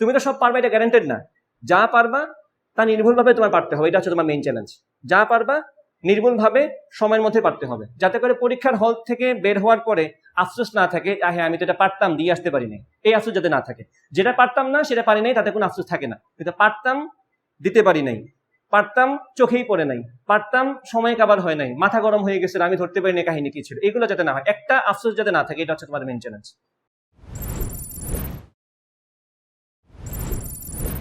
তুমি তো সব পারবা, এটা গ্যারান্টেড না। যা পারবা, তা নির্ভুলভাবে তোমার পারতে হবে, এটা হচ্ছে তোমার মেইন চ্যালেঞ্জ যা পারবা, নির্ভুলভাবে সময়ের মধ্যে পারতে হবে। যাতে করে পরীক্ষার হল থেকে বের হওয়ার পরে আফসোস না থাকে হ্যাঁ আমি তো এটা পারতাম, দিয়ে আসতে পারি নাই এই আফসোস যাতে না থাকে। যেটা পারতাম না, সেটা পারি নাই, তাতে কোনো আফসোস থাকে না। কিন্তু পারতাম, দিতে পারি নাই। পারতাম, চোখেই পড়ে নাই। পারতাম, সময় কাবার হয় নাই। মাথা গরম হয়ে গেছে আমি ধরতে পারি না কাহিনী কি ছিল। এগুলো যাতে না হয়, একটা আফসোস যাতে না থাকে, এটা হচ্ছে তোমার মেন চ্যালেঞ্জ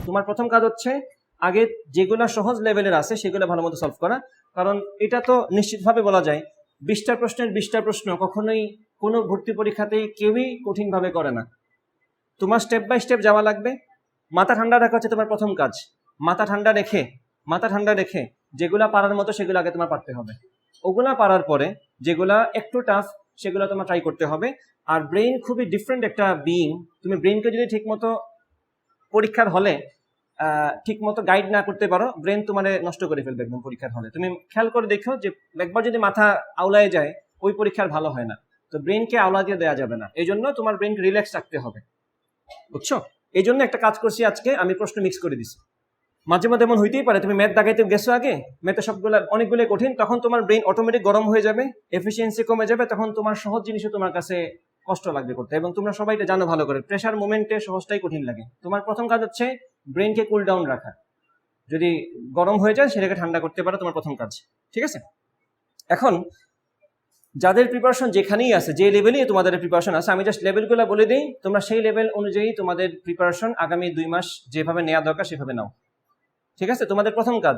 তোমার প্রথম কাজ হচ্ছে আগে যেগুলা সহজ লেভেলের আছে সেগুলো ভালো মতো সলভ করা। কারণ এটা তো নিশ্চিতভাবে বলা যায় বিশটা প্রশ্নের বিশটা প্রশ্ন কখনোই কোনো ভর্তি পরীক্ষাতেই কেউই কঠিনভাবে করে না। তোমার স্টেপ বাই স্টেপ যাওয়া লাগবে। মাথা ঠান্ডা রাখা হচ্ছে তোমার প্রথম কাজ। মাথা ঠান্ডা রেখে, মাথা ঠান্ডা রেখে যেগুলা পারার মতো সেগুলো আগে তোমার পারতে হবে। ওগুলা পারার পরে যেগুলা একটু টাফ সেগুলো তোমার ট্রাই করতে হবে। আর ব্রেইন খুবই ডিফারেন্ট একটা বিইং তুমি ব্রেইনকে যদি ঠিকমতো পরীক্ষার হলে ঠিক মতো গাইড না করতে পারো ব্রেন তোমার নষ্ট করে ফেলবে একদম পরীক্ষার হলে। তুমি খেয়াল করে দেখো যে, একবার যদি মাথা আওলায় যায়, ওই পরীক্ষার ভালো হয় না। তো ব্রেনকে আওলা দিয়ে দেওয়া যাবে না। এই জন্য তোমার ব্রেনকে রিল্যাক্স রাখতে হবে। বুঝছ? এই জন্য একটা কাজ করছি আজকে, আমি প্রশ্ন মিক্স করে দিছি। মাঝে মাঝে এমন হইতেই পারে, তুমি ম্যাথ দাগাইতে গেছো আগে ম্যাথে সবগুলো অনেকগুলো কঠিন, তখন তোমার ব্রেন অটোমেটিক গরম হয়ে যাবে এফিসিয়েন্সি কমে যাবে, তখন তোমার সহজ জিনিসও তোমার কাছে কষ্ট লাগবে করতে। এবং তোমরা সবাই এটা জানো ভালো করে প্রেশার মোমেন্টে সহজটাই কঠিন লাগে। তোমার প্রথম কাজ হচ্ছে ব্রেনকে কুল ডাউন রাখা। যদি গরম হয়ে যায়, সেটাকে ঠান্ডা করতে পারো, তোমার প্রথম কাজ। ঠিক আছে? এখন, যাদের প্রিপারেশন যেখানেই আছে, যে লেভেলেই তোমাদের প্রিপারেশন আছে, আমি জাস্ট লেভেলগুলো বলে দিই। তোমরা সেই লেভেল অনুযায়ী তোমাদের প্রিপারেশন আগামী দুই মাস যেভাবে নেওয়া দরকার, সেভাবে নাও। ঠিক আছে? তোমাদের প্রথম কাজ।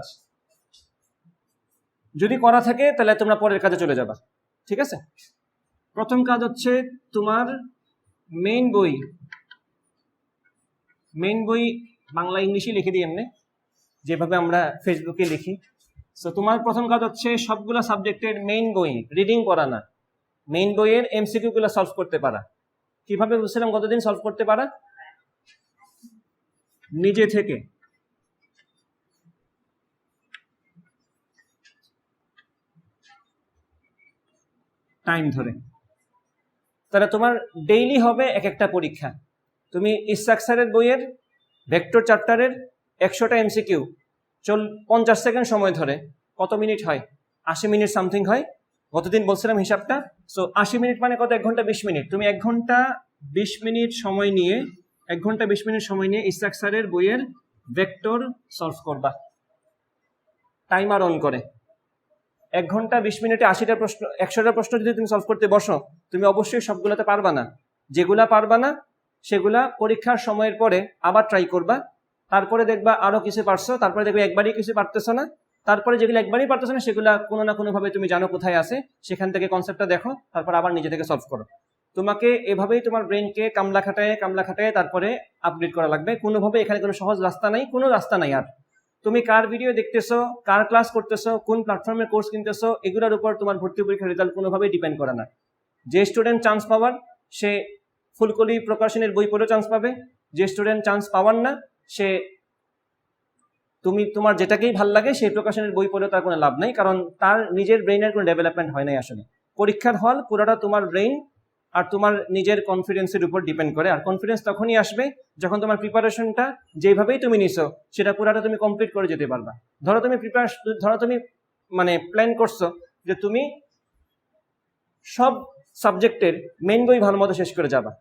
যদি করা থাকে, তাহলে তোমরা পরের কাজে চলে যাবা। ঠিক আছে? প্রথম কাজ হচ্ছে তোমার মেইন বই মেইন বই বাংলা ইংলিশে লিখে দিই এমনি, যেভাবে আমরা ফেসবুকে লিখি। সো তোমার প্রথম কাজ হচ্ছে সবগুলো সাবজেক্টের মেইন বই রিডিং করা না। মেইন বইয়ের এমসিকিউ গুলো সলভ করতে পারা। কীভাবে বুঝছিলাম কতদিন সলভ করতে পারা? নিজে থেকে। টাইম ধরে। তাহলে তোমার ডেইলি হবে এক একটা পরীক্ষা। তুমি স্ট্রাকচারের বইয়ের ভেক্টর চ্যাপ্টারের একশোটা এমসিকিউ চল পঞ্চাশ সেকেন্ড সময় ধরে, কত মিনিট হয়? আশি মিনিট সামথিং হয়। গতদিন বলছিলাম হিসাবটা সো আশি মিনিট মানে কত? এক ঘণ্টা বিশ মিনিট। তুমি এক ঘণ্টা বিশ মিনিট সময় নিয়ে, এক ঘণ্টা বিশ মিনিট সময় নিয়ে স্ট্রাকচারের বইয়ের ভেক্টর সলভ করবা। টাইমার অন করে। এক ঘণ্টা বিশ মিনিটে আশিটা প্রশ্ন, একশোটা প্রশ্ন যদি তুমি সলভ করতে বসো, তুমি অবশ্যই সবগুলোতে পারবা না। যেগুলা পারবা না, সেগুলা পরীক্ষার সময়ের পরে আবার ট্রাই করবা। তারপরে দেখবা আরও কিছু পারছ, তারপরে দেখবে একবারই কিছু পারতেছো না। তারপরে যেগুলো একবারই পারতেছো না, সেগুলা কোনো না কোনো ভাবে তুমি জানো কোথায় আছে। সেখান থেকে কনসেপ্টটা দেখো, তারপর আবার নিজে থেকে সলভ করো। তোমাকে এভাবেই তোমার ব্রেনকে কামলা খাটায় কামলা খাটায় তারপরে আপডেট করা লাগবে। কোনোভাবে এখানে কোনো সহজ রাস্তা নাই, কোনো রাস্তা নাই আর। তুমি কার ভিডিও দেখতেছো, কার ক্লাস করতেছো, কোন প্ল্যাটফর্মে কোর্স কিনতেছো, এগুলোর উপর তোমার ভর্তি পরীক্ষার রেজাল্ট কোনোভাবেই ডিপেন্ড করে না। যে স্টুডেন্ট চান্স পাওয়ার, সে ফুলকলি প্রকাশনের বই পড়েও চান্স পাবে। যে স্টুডেন্ট চান্স পাওয়ার না, সে তুমি, তোমার যেটাকেই ভালো লাগে, সেই প্রকাশনের বই পড়েও তার কোনো লাভ নাই, কারণ তার নিজের ব্রেইনের কোনো ডেভেলপমেন্ট হয় নাই আসলে। পরীক্ষার হল পুরোটা তোমার ব্রেইন আর তোমার নিজের কনফিডেন্সের উপর ডিপেন্ড করে। আর কনফিডেন্স তখনই আসবে যখন তোমার প্রিপারেশনটা যেভাবেই তুমি নিছো, সেটা পুরাটা তুমি কমপ্লিট করে যেতে পারবা। ধরো তুমি প্রিপারেশন ধরো তুমি মানে প্ল্যান করছ যে তুমি সব সাবজেক্টের মেইন বই ভালো মতো শেষ করে যাবা।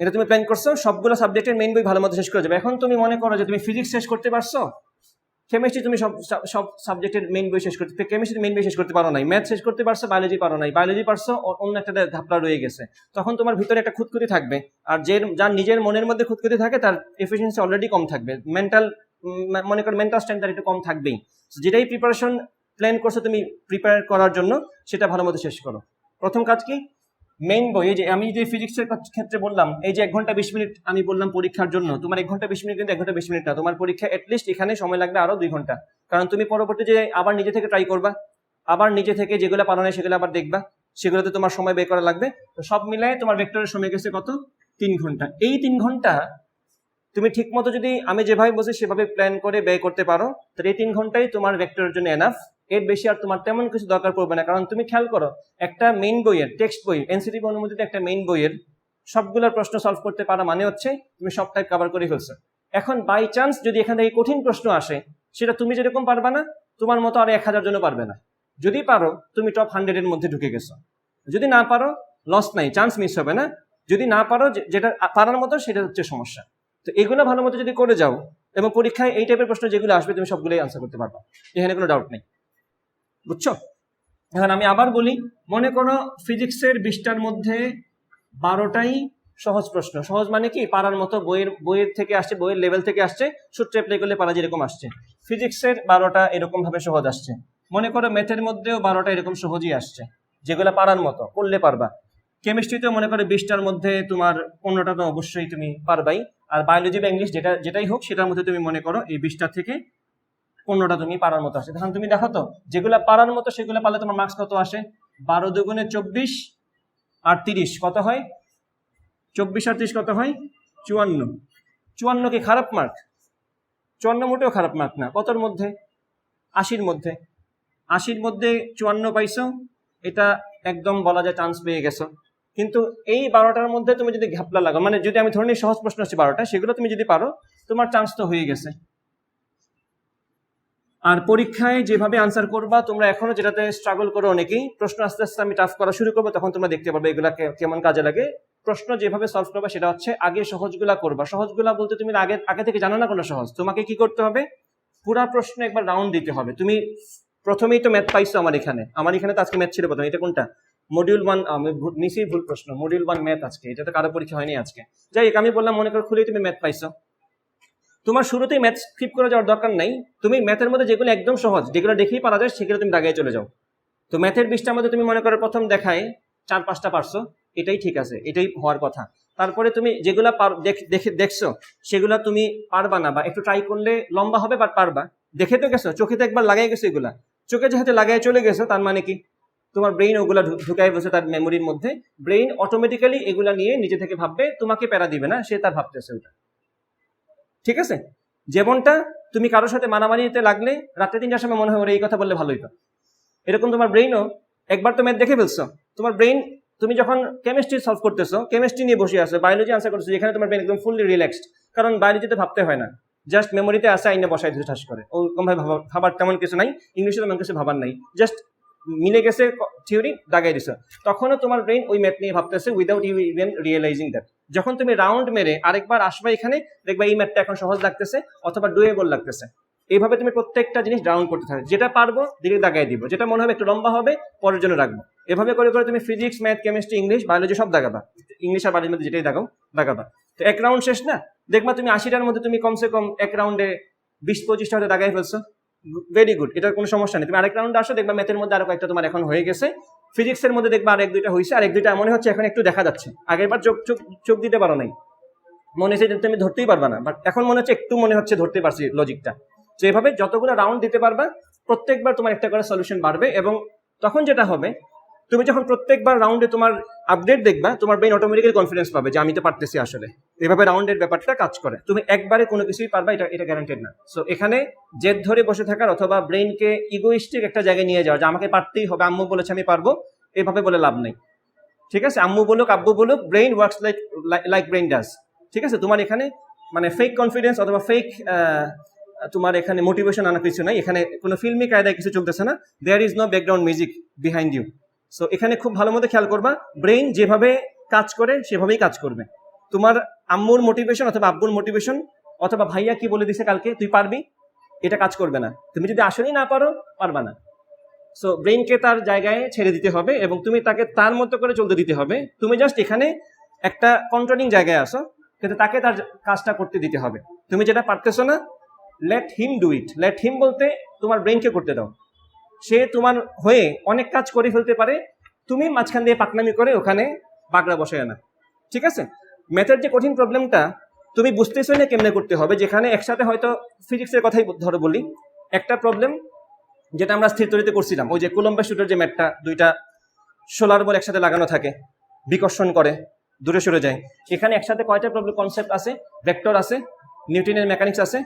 এটা তুমি প্ল্যান করছ, সবগুলো সাবজেক্টের মেইন বই ভালো মতো শেষ করে যাবে। এখন তুমি মনে করো যে তুমি ফিজিক্স শেষ করতে পারছ কেমিস্ট্রি তুমি সব সব সাবজেক্টের মেইন বই শেষ করতে কেমিস্ট্রি মেইন বই শেষ করতে পারো নাই। ম্যাথ শেষ করতে পারছ বায়োলজি পারো নাই। বায়োলজি পারছ অন্য একটা ধাপলা রয়ে গেছে। তখন তোমার ভিতরে একটা খুঁতখুতি থাকবে। আর যে, যার নিজের মনের মধ্যে খুঁতখুতি থাকে, তার এফিসিয়েন্সি অলরেডি কম থাকবে। মেন্টাল মনে করো মেন্টাল স্ট্রেংথ তার একটু কম থাকবেই। যেটাই প্রিপারেশন প্ল্যান করছ তুমি প্রিপেয়ার করার জন্য, সেটা ভালো মতো শেষ করো। প্রথম কাজ কি? মেইন বই, এই যে আমি যে ফিজিক্সের ক্ষেত্রে বললাম, এই যে এক ঘণ্টা বিশ মিনিট আমি বললাম পরীক্ষার জন্য, তোমার এক ঘণ্টা বিশ মিনিট কিন্তু এক ঘণ্টা বিশ মিনিট না, তোমার পরীক্ষা এটলিস্ট এখানে সময় লাগবে আরও দুই ঘণ্টা। কারণ তুমি পরবর্তী যে আবার নিজে থেকে ট্রাই করবা, আবার নিজে থেকে যেগুলো পারো না সেগুলো আবার দেখবা, সেগুলোতে তোমার সময় বের করা লাগবে। তো সব মিলায় তোমার ভেক্টরের সময় গেছে কত? তিন ঘণ্টা। এই তিন ঘণ্টা তুমি ঠিক মতো যদি আমি যেভাবে বলছি সেভাবে প্ল্যান করে ব্যয় করতে পারো, তাহলে এই তিন ঘন্টাই তোমার ভেক্টরের জন্য এনাফ এর বেশি আর তোমার তেমন কিছু দরকার পড়বে না। কারণ তুমি খেয়াল করো, একটা মেইন বইয়ের টেক্সট বই এনসিটিভি অনুমোদিত একটা মেইন বইয়ের সবগুলোর প্রশ্ন সলভ করতে পারা মানে হচ্ছে তুমি সব টাইপ কভার করে ফেলছো। এখন বাই চান্স যদি এখান থেকে কঠিন প্রশ্ন আসে, সেটা তুমি যেরকম পারবা না, তোমার মতো আর এক হাজার জন্য পারবে না। যদি পারো, তুমি টপ হান্ড্রেডের মধ্যে ঢুকে গেছো। যদি না পারো লস নাই চান্স মিস হবে না। যদি না পারো যেটা পারার মতো, সেটা হচ্ছে সমস্যা। তো এগুলো ভালো মতো যদি করে যাও, এবং পরীক্ষায় এই টাইপের প্রশ্ন যেগুলো আসবে, তুমি সবগুলোই আনসার করতে পারবা। এখানে কোনো ডাউট নেই। বুঝছ? এখন আমি আবার বলি, মনে করো ফিজিক্সের বিশটার মধ্যে বারোটাই সহজ প্রশ্ন। সহজ মানে কি? পারার মতো বইয়ের বইয়ের থেকে আসছে, বইয়ের লেভেল থেকে আসছে, সূত্র অ্যাপ্লাই করলে পারা যেরকম আসছে। ফিজিক্সের বারোটা এরকম ভাবে সহজ আসছে। মনে করো ম্যাথের মধ্যেও বারোটা এরকম সহজই আসছে। যেগুলো পারার মতো, করলে পারবা। কেমিস্ট্রিতেও মনে করো বিশটার মধ্যে তোমার পনেরোটা তো অবশ্যই তুমি পারবাই। আর বায়োলজি বা ইংলিশ যেটা, যেটাই হোক, সেটার মধ্যে তুমি মনে করো এই বিশটা থেকে পনেরোটা তুমি পারার মতো আসে। তখন তুমি দেখো তো, যেগুলা পারার মতো সেগুলো পারলে তোমার মার্কস কত আসে? বারো দুগুণে চব্বিশ আর তিরিশ, কত হয়? চব্বিশ আর তিরিশ কত হয়? চুয়ান্ন। চুয়ান্ন কি খারাপ মার্ক চুয়ান্ন মোটেও খারাপ মার্ক না। কতর মধ্যে? আশির মধ্যে। আশির মধ্যে চুয়ান্ন পাইছো, এটা একদম বলা যায় চান্স পেয়ে গেছো। কিন্তু এই বারোটার মধ্যে তুমি যদি ঘাপলা লাগো মানে যদি আমি ধরে নিই সহজ প্রশ্ন হচ্ছে বারোটা, সেগুলো তুমি যদি পারো, তোমার চান্স তো হয়ে গেছে। আর পরীক্ষায় যেভাবে আনসার করবা, তোমরা এখনও যেটাতে স্ট্রাগল করো অনেকেই, প্রশ্ন আস্তে আস্তে আমি টাফ করা শুরু করব, তখন তোমরা দেখতে পারবে এগুলা কেমন কাজে লাগে। প্রশ্ন যেভাবে সলভ করবে, সেটা হচ্ছে আগে সহজগুলা করবা। সহজগুলা বলতে তুমি আগে আগে থেকে জানো না কোনো সহজ। তোমাকে কি করতে হবে? পুরা প্রশ্ন একবার রাউন্ড দিতে হবে। তুমি প্রথমেই তো ম্যাথ পাইছো আমার এখানে। আমার এখানে তো আজকে ম্যাথ ছিল প্রথমে। এটা কোনটা? মডিউল ওয়ান আমি নিশ্চয়ই ভুল প্রশ্ন। মডিউল ওয়ান ম্যাথ আজকে। এটা তো কারও পরীক্ষা হয়নি আজকে। যাই হোক, আমি বললাম মনে করো খুলেই তুমি ম্যাথ পাইছো। তোমার শুরুতেই ম্যাথ স্কিপ করে যাওয়ার দরকার নাই। তুমি ম্যাথের মধ্যে যেগুলো একদম সহজ, যেগুলো দেখেই পারা যায়, সেগুলো তুমি দাগায় চলে যাও। তো ম্যাথের বিশটার মধ্যে তুমি মনে করো প্রথম দেখায় চার পাঁচটা পারছ, এটাই ঠিক আছে, এটাই হওয়ার কথা। তারপরে তুমি যেগুলা দেখ- দেখে, দেখছ, সেগুলা তুমি পারবা না বা একটু ট্রাই করলে লম্বা হবে বাট পারবা। দেখে তো গেছো, চোখে তো একবার লাগাই গেছো এগুলা। চোখে যেহেতু লাগাই চলে গেছো, তার মানে কি? তোমার ব্রেইন ওগুলা ঢুকাই বসে তার মেমোরির মধ্যে। ব্রেইন অটোমেটিক্যালি এগুলা নিয়ে নিজে থেকে ভাববে, তোমাকে প্যারা দিবে না, সে তার ভাবতেছে ওটা। ঠিক আছে? যেমনটা তুমি কারোর সাথে মানামানিতে লাগলে রাত্রে তিনটার সময় মনে হয় ওরা এই কথা বললে ভালোই তো এরকম তোমার ব্রেইনও একবার তো ম্যাথ দেখে ফেলছো। তোমার ব্রেইন তুমি যখন কেমিস্ট্রি সলভ করতেছো কেমিস্ট্রি নিয়ে বসে আছো বায়োলজি আনসার করছ যেখানে তোমার ব্রেন একদম ফুললি রিল্যাক্সড কারণ বায়োলজিতে ভাবতে হয় না। জাস্ট মেমোরিতে আসে আইনে বসাই দিতে ঠাস করে। ওরকম ভাবে ভাবা- ভাবার তেমন কিছু নাই, ইংলিশে তেমন কিছু ভাবার নাই। জাস্ট মিলে গেছে থিওরি দাগাই দিছো। তখনও তোমার ব্রেন ওই ম্যাথ নিয়ে ভাবতেছে without you even realizing that যখন তুমি রাউন্ড মেরে আরেকবার আসবে এখানে, দেখবা এই ম্যাথটা এখন সহজ লাগতেছে, অথবা ডুয়েবল লাগতেছে। এইভাবে তুমি প্রত্যেকটা জিনিস রাউন্ড করতে থাকবে যেটা পারব দিকে দাগাই দিব। যেটা মনে হবে একটু লম্বা হবে, পরের জন্য রাখব। এভাবে করে করে তুমি physics math chemistry English biology সব দাগাবা। ইংলিশ আর বায়োলজির মধ্যে যেটাই দাগাও, দাগাবা। তো এক রাউন্ড শেষ না? দেখবা তুমি আশিটার মধ্যে তুমি কমসে কম এক রাউন্ডে বিশ পঁচিশটা হয়তো দাগাই ফেলছো। ভেরি গুড এটার কোনো সমস্যা নেই। তুমি আরেক রাউন্ড আসো, দেখবা ম্যাথের মধ্যে আরও কয়েকটা তোমার এখন হয়ে গেছে। ফিজিক্সের মধ্যে দেখবা আর এক দুইটা হয়েছে আর এক দুইটা মনে হচ্ছে, এখন একটু দেখা যাচ্ছে। আগের বার চোখ চোখ চোখ দিতে পারো নাই। মনে হচ্ছে তুমি ধরতেই পারবা না বাট এখন মনে হচ্ছে একটু মনে হচ্ছে ধরতে পারছি লজিকটা তো এভাবে যতগুলো রাউন্ড দিতে পারবা, প্রত্যেকবার তোমার একটা করে সলিউশন বাড়বে এবং তখন যেটা হবে তুমি যখন প্রত্যেকবার রাউন্ডে তোমার আপডেট দেখবা, তোমার ব্রেন অটোমেটিক্যালি কনফিডেন্স পাবে যে আমি তো পারতেছি আসলে। এভাবে রাউন্ডের ব্যাপারটা কাজ করে। তুমি একবারে কোনো কিছুই পারবা, এটা এটা গ্যারান্টেড না। সো এখানে জেদ ধরে বসে থাকার অথবা ব্রেনকে ইগোইস্টিক একটা জায়গায় নিয়ে যাওয়া যে আমাকে পারতেই হবে, আম্মু বলেছে আমি পারব, এভাবে বলে লাভ নেই। ঠিক আছে? আম্মু বলুক, আব্বু বলুক brain works like like brain does ঠিক আছে? তোমার এখানে মানে ফেক কনফিডেন্স অথবা ফেক তোমার এখানে মোটিভেশন আনা কিছু নাই। এখানে কোনো ফিল্মি কায়দায় কিছু চলতেছে না। There is no background music behind you so এখানে খুব ভালো মতো খেয়াল করবা ব্রেইন যেভাবে কাজ করে, সেভাবেই কাজ করবে। তোমার আম্মুর মোটিভেশন অথবা আব্বুর মোটিভেশন অথবা ভাইয়া কি বলে দিছে কালকে, তুই পারবি? এটা কাজ করবে না। তুমি যদি আসলেই না পারো, পারবা না। সো ব্রেইনকে তার জায়গায় ছেড়ে দিতে হবে এবং তুমি তাকে তার মতো করে চলতে দিতে হবে। তুমি জাস্ট এখানে একটা কন্ট্রোলিং জায়গায় আসো, কিন্তু তাকে তার কাজটা করতে দিতে হবে। তুমি যেটা পারতেছো না let him do it let him বলতে তোমার ব্রেইনকে করতে দাও। সে তোমার হয়ে অনেক কাজ করে ফেলতে পারে। তুমি মাঝখান দিয়ে পাকনামি করে ওখানে বাগড়া বসায় না ঠিক আছে? ম্যাথের যে কঠিন প্রবলেমটা তুমি বুঝতেছো না কেমনে করতে হবে, যেখানে একসাথে হয়তো ফিজিক্সের কথাই ধরো বলি। একটা প্রবলেম যেটা আমরা স্থির তরিতে করছিলাম, ওই যে কুলম্বা শুটের যে ম্যাটটা, দুইটা সোলার বল একসাথে লাগানো থাকে, বিকর্ষণ করে, দূরে সরে যায়। এখানে একসাথে কয়টা প্রবলেম কনসেপ্ট আছে? ভেক্টর আছে নিউটনের মেকানিক্স আছে,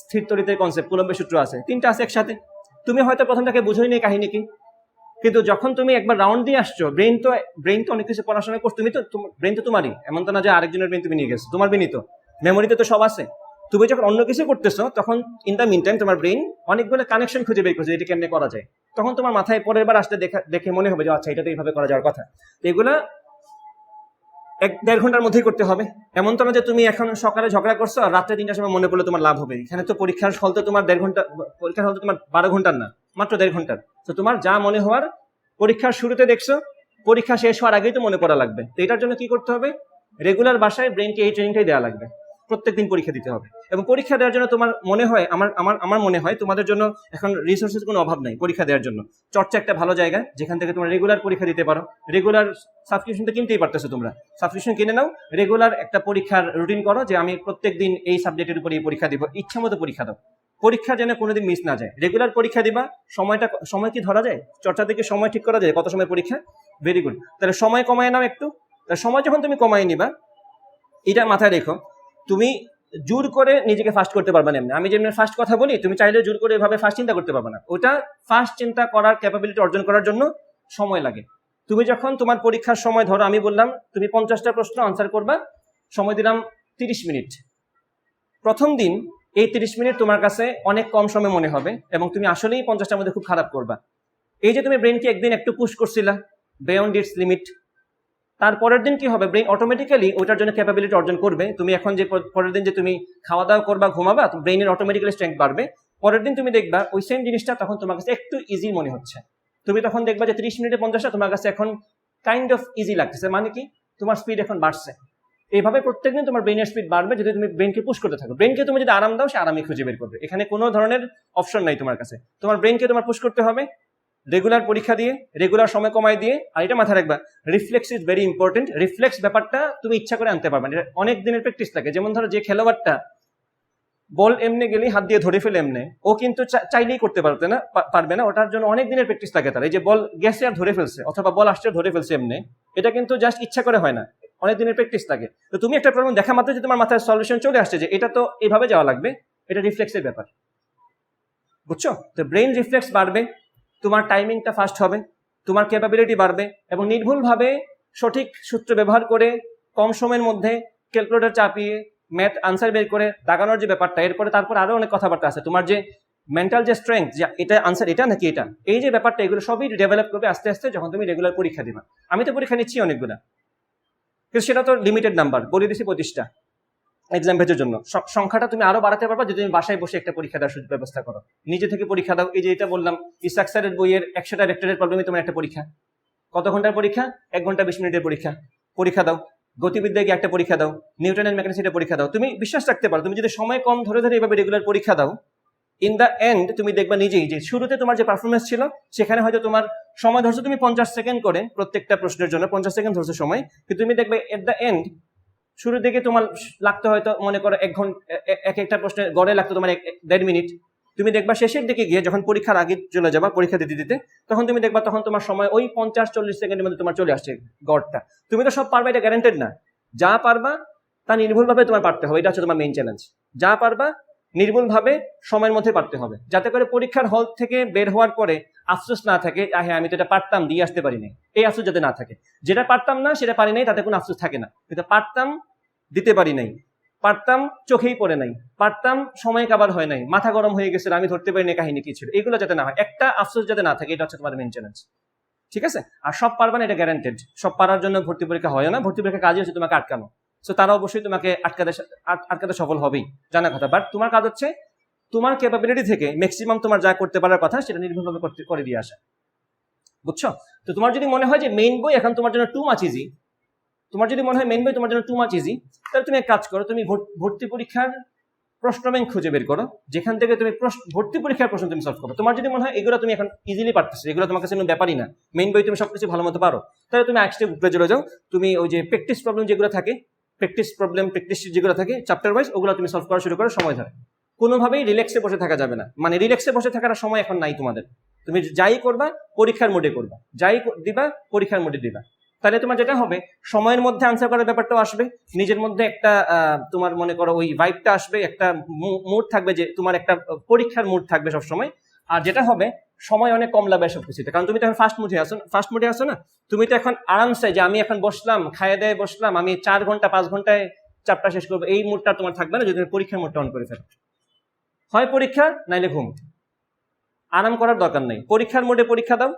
স্থির তরিতের কনসেপ্ট কুলম্বের সূত্র আছে, তিনটা আছে একসাথে। তুমি হয়তো প্রথমটাকে বুঝোই নেই কাহিনী কি? কিন্তু যখন তুমি একবার রাউন্ড দিয়ে আসছো ব্রেন তো ব্রেন তো অনেক কিছু পড়াশোনা করছ। তুমি তো ব্রেন তো তোমারই। এমন তো না যে আরেকজনের ব্রেন তুমি নিয়ে গেছো। তোমার ব্রেনই তো। মেমোরিতে তো সব আছে। তুমি যখন অন্য কিছু করতেছো, তখন ইন দ্য মিন টাইম তোমার ব্রেন অনেকগুলো কানেকশন খুঁজে বের করছে, এটা কেমনে করা যায়? তখন তোমার মাথায় পরের বার আসতে দেখা দেখে মনে হবে যে আচ্ছা এটা তো এইভাবে করা যাওয়ার কথা। এগুলা এক দেড় ঘণ্টার মধ্যেই করতে হবে। এমন তো না যে তুমি এখন সকালে ঝগড়া করছ আর রাত্রে তিনটার সময় মনে করলে তোমার লাভ হবে। এখানে তো পরীক্ষার ফল তো তোমার দেড় ঘণ্টা পরীক্ষার ফল তো তোমার বারো ঘণ্টার না, মাত্র দেড় ঘণ্টার। তো তোমার যা মনে হওয়ার পরীক্ষার শুরুতে দেখছ, পরীক্ষা শেষ হওয়ার আগেই তো মনে করা লাগবে। তো এটার জন্য কি করতে হবে? রেগুলার বাসায় ব্রেনকে এই ট্রেনিংটাই দেওয়া লাগবে। প্রত্যেকদিন পরীক্ষা দিতে হবে। এবং পরীক্ষা দেওয়ার জন্য তোমার মনে হয়, আমার আমার আমার মনে হয় তোমাদের জন্য এখন রিসোর্সের কোনো অভাব নাই পরীক্ষা দেওয়ার জন্য। চর্চা একটা ভালো জায়গা, যেখান থেকে তোমরা রেগুলার পরীক্ষা দিতে পারো। রেগুলার সাবস্ক্রিপশন তো কিনতেই পারতেছো তোমরা। সাবস্ক্রিপশন কিনে নাও রেগুলার একটা পরীক্ষার রুটিন করো যে আমি প্রত্যেক দিন এই সাবজেক্টের উপর এই পরীক্ষা দিব, ইচ্ছা মতো পরীক্ষা দাও। পরীক্ষা যেন কোনোদিন মিস না যায়। রেগুলার পরীক্ষা দিবা, সময়টা, সময় কি ধরা যায়? চর্চা থেকে সময় ঠিক করা যায়? কত সময় পরীক্ষা? ভেরি গুড তাহলে সময় কমায় নাও একটু। তাহলে সময় যখন তুমি কমায় নিবা, এটা মাথায় রেখো তুমি জোর করে নিজেকে ফাস্ট করতে পারবে না এমনি। আমি যেমনি ফাস্ট কথা বলি, তুমি চাইলে জোর করে এভাবে ফাস্ট চিন্তা করতে পারবে না। ওটা ফাস্ট চিন্তা করার ক্যাপাবিলিটি অর্জন করার জন্য সময় লাগে। তুমি যখন তোমার পরীক্ষার সময়, ধরো আমি বললাম, তুমি পঞ্চাশটা প্রশ্ন আনসার করবা, সময় দিলাম তিরিশ মিনিট। প্রথম দিন এই তিরিশ মিনিট তোমার কাছে অনেক কম সময় মনে হবে এবং তুমি আসলেই পঞ্চাশটার মধ্যে খুব খারাপ করবা। এই যে তুমি ব্রেনকে একদিন একটু পুশ করছিলা বেয়ন্ড ইটস লিমিট তারপরের দিন কি হবে? ব্রেন অটোমেটিক্যালি ওটার জন্য ক্যাপাবিলিটি অর্জন করবে। তুমি এখন যে পরের দিন যে তুমি খাওয়া দাওয়া করবা, ঘুমাবা ব্রেনের অটোমেটিক্যালি স্ট্রেংথ বাড়বে। পরের দিন তুমি দেখবা ওই সেম জিনিসটা তখন তোমার কাছে একটু ইজি মনে হচ্ছে। তুমি তখন দেখবা যে ত্রিশ মিনিটে পঞ্চাশটা তোমার কাছে এখন কাইন্ড অফ ইজি লাগতেছে। মানে কি? তোমার স্পিড এখন বাড়ছে। এইভাবে প্রত্যেকদিন তোমার ব্রেনের স্পিড বাড়বে যদি তুমি ব্রেনকে পুশ করতে থাকো। ব্রেনকে তুমি যদি আরাম দাও, সে আরামই খুঁজে বের করবে। এখানে কোনো ধরনের অপশন নাই তোমার কাছে। তোমার ব্রেনকে তোমার পুশ করতে হবে। রেগুলার পরীক্ষা দিয়ে রেগুলার সময় কমায় দিয়ে, আর এটা মাথায় রাখবা reflex is very important reflex ব্যাপারটা তুমি ইচ্ছা করে আনতে পারবে এটা অনেক দিনের প্র্যাকটিস থাকে, যেমন ধরো যে খেলোয়াড়টা বল এমনি গেলেই হাত দিয়ে ধরে ফেলে এমনি, ও কিন্তু চাইলেই করতে পারবে না পারবে না, ওটার জন্য অনেক দিনের প্র্যাকটিস থাকে তার, এই যে বল গেছে আর ধরে ফেলছে, অথবা বল আসছে, ধরে ফেলছে এমনি, এটা কিন্তু জাস্ট ইচ্ছা করে হয় না, অনেক দিনের প্র্যাকটিস থাকে। তো তুমি একটা প্রবলেম দেখা মাত্র যে তোমার মাথায় সলিউশন চলে আসছে যে এটা তো এভাবে যাওয়া লাগবে, এটা রিফ্লেক্সের ব্যাপার। বুঝছ? তো ব্রেন রিফ্লেক্স বাড়বে তোমার টাইমিংটা ফাস্ট হবে, তোমার ক্যাপাবিলিটি বাড়বে এবং নির্ভুলভাবে সঠিক সূত্র ব্যবহার করে কম সময়ের মধ্যে ক্যালকুলেটর চাপিয়ে ম্যাথ আনসার বের করে দাগানোর যে ব্যাপারটা, এরপরে তারপর আরও অনেক কথাবার্তা আছে। তোমার যে মেন্টাল যে স্ট্রেংথ যে এটা আনসার এটা নাকি এটা? এই যে ব্যাপারটা, এগুলো সবই ডেভেলপ করবে আস্তে আস্তে যখন তুমি রেগুলার পরীক্ষা দিবা। আমি তো পরীক্ষা নিচ্ছি অনেকগুলা। কিন্তু সেটা তো লিমিটেড নাম্বার বলে দিছি পঁচিশটা। এক্সাম ভেজের জন্য। স- সংখ্যাটা তুমি আরও বাড়াতে পারবা যদি তুমি বাসায় বসে একটা পরীক্ষা দেওয়ার সুযোগ ব্যবস্থা করো। নিজে থেকে পরীক্ষা দাও। এই যে এটা বললাম ইসাক স্যারের বইয়ের একশোটা রেক্টরের প্রবলেমে তোমার একটা পরীক্ষা। কত ঘণ্টার পরীক্ষা? এক ঘণ্টা বিশ মিনিটের পরীক্ষা। পরীক্ষা দাও। গতিবিদ্যায় গিয়ে একটা পরীক্ষা দাও। নিউটনের মেকানিক্সের পরীক্ষা দাও। তুমি বিশ্বাস রাখতে পারো, তুমি যদি সময় কম ধরে ধরে এভাবে রেগুলার পরীক্ষা দাও ইন দ্য এন্ড তুমি দেখবা নিজেই যে শুরুতে তোমার যে পারফরমেন্স ছিল, সেখানে হয়তো তোমার সময় ধরছো তুমি পঞ্চাশ সেকেন্ড করে প্রত্যেকটা প্রশ্নের জন্য পঞ্চাশ সেকেন্ড ধরছো সময়। কিন্তু তুমি দেখবে এট দ্য এন্ড শুরুর দিকে তোমার লাগতো হয়তো মনে করো এক ঘণ্টা এক একটা প্রশ্নের গড়ে লাগতো তোমার এক- দেড় মিনিট। তুমি দেখবা শেষের দিকে গিয়ে যখন পরীক্ষার আগে চলে যাবা, পরীক্ষা দিতে দিতে, তখন তুমি দেখবা তখন তোমার সময় ওই পঞ্চাশ, চল্লিশ সেকেন্ডের মধ্যে তোমার চলে আসছে গড়টা। তুমি তো সব পারবা, এটা গ্যারান্টেড না। যা পারবা, তা নির্ভুলভাবে তোমার পারতে হবে, এটা হচ্ছে তোমার মেইন চ্যালেঞ্জ যা পারবা, নির্ভুলভাবে সময়ের মধ্যে পারতে হবে। যাতে করে পরীক্ষার হল থেকে বের হওয়ার পরে আফসোস না থাকে হ্যাঁ আমি তো এটা পারতাম, দিয়ে আসতে পারি নাই এই আফসোস যাতে না থাকে। যেটা পারতাম না, সেটা পারি নাই, তাতে কোনো আফসোস থাকে না। কিন্তু পারতাম দিতে পারি নাই। পারতাম চোখেই পড়ে নাই। পারতাম সময় কাবার হয় নাই। মাথা গরম হয়ে গেছে আমি ধরতে পারি না কাহিনী কি ছিল। এগুলো যাতে না হয়, একটা আফসোস যাতে না থাকে, এটা হচ্ছে তোমার মেন চ্যালেঞ্জ ঠিক আছে? আর সব পারবা না, এটা গ্যারান্টেড সব পারার জন্য ভর্তি পরীক্ষা হয় না, ভর্তি পরীক্ষা কাজই হচ্ছে তোমাকে আটকানো। সো তারা অবশ্যই তোমাকে আটকাতে আটকাতে সফল হবেই, জানা কথা। বাট তোমার কাজ হচ্ছে, তোমার ক্যাপাবিলিটি থেকে ম্যাক্সিমাম তোমার যা করতে পারার কথা, সেটা নির্ভরভাবে করতে করে দিয়ে আসা। বুঝছ? তো তোমার যদি মনে হয় যে মেইন বই এখন তোমার জন্য টু মাচ ইজি তোমার যদি মনে হয় মেইন বই তোমার জন্য টু মাচ ইজি তাহলে তুমি এক কাজ করো, তুমি ভর- ভর্তি পরীক্ষার প্রশ্ন ব্যাংক খুঁজে বের করো, যেখান থেকে তুমি ভর্তি পরীক্ষার প্রশ্ন তুমি সলভ করো। তোমার যদি মনে হয় এগুলো তুমি এখন ইজিলি পারতেছো, এগুলো তোমার কাছে কোনো ব্যাপারই না। মেইন বই তুমি সবকিছু ভালো মতো পারো। তাহলে তুমি এক স্টেপ উপরে চলে যাও, তুমি ওই যে প্র্যাকটিস প্রবলেম যেগুলো থাকে প্র্যাকটিস প্রবলেম প্র্যাকটিস যেগুলো থাকে চ্যাপ্টার ওয়াইজ ওগুলো তুমি সলভ করা শুরু করো সময় ধরে। কোনোভাবেই রিল্যাক্সে বসে থাকা যাবে না। মানে রিল্যাক্সে বসে থাকার সময় এখন নাই তোমাদের। তুমি যাই করবা, পরীক্ষার মোডে করবা। যাই দিবা, পরীক্ষার মোডে দিবা। তাহলে তোমার যেটা হবে, সময়ের মধ্যে আনসার করার ব্যাপারটাও আসবে, নিজের মধ্যে একটা তোমার মনে করো ওই ভাইবটা আসবে, একটা মুড থাকবে যে তোমার একটা পরীক্ষার মুড থাকবে সবসময়। আর যেটা হবে, সময় অনেক কম লাগবে সব কিছুতে কারণ তুমি তো এখন ফার্স্ট মুডে আসো ফার্স্ট মুডে আসো না? তুমি তো এখন আরামসে যে আমি এখন বসলাম, খাইয়ে দেয় বসলাম, আমি চার ঘণ্টা, পাঁচ ঘন্টায় চাপটা শেষ করব, এই মুডটা তোমার থাকবে না যদি তুমি পরীক্ষার মুডটা অন করে ফেলো। হয় পরীক্ষা, নাইলে ঘুম। আরাম করার দরকার নেই। পরীক্ষার মোডে পরীক্ষা দাও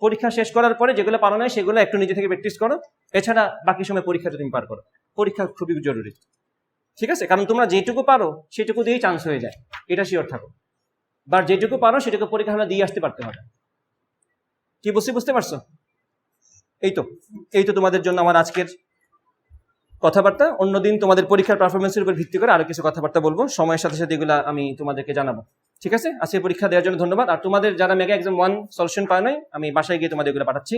পরীক্ষা শেষ করার পরে যেগুলো পারো না সেগুলো একটু নিজে থেকে প্র্যাকটিস করো। এছাড়া বাকি সময় পরীক্ষাটা তুমি পার করো। পরীক্ষা খুবই জরুরি। ঠিক আছে? কারণ তোমরা যেটুকু পারো, সেটুকু দিয়েই চান্স হয়ে যায়। এটা শিওর থাকো। বা যেটুকু পারো, সেটুকু পরীক্ষা হলে দিয়ে আসতে পারতে হবে। কি বুঝতে বুঝতে পারছ? এই তো। এই তো তোমাদের জন্য আমার আজকের কথাবার্তা। অন্যদিন তোমাদের পরীক্ষার পারফরমেন্সের উপর ভিত্তি করে আরও কিছু কথাবার্তা বলব। সময়ের সাথে সাথে এগুলা আমি তোমাদেরকে জানাব। ঠিক আছে? আজকে পরীক্ষা দেওয়ার জন্য ধন্যবাদ। আর তোমাদের যারা মেগা এক্সাম ওয়ান সলিউশন পায় নাই, আমি বাসায় গিয়ে তোমাদের এগুলো পাঠাচ্ছি।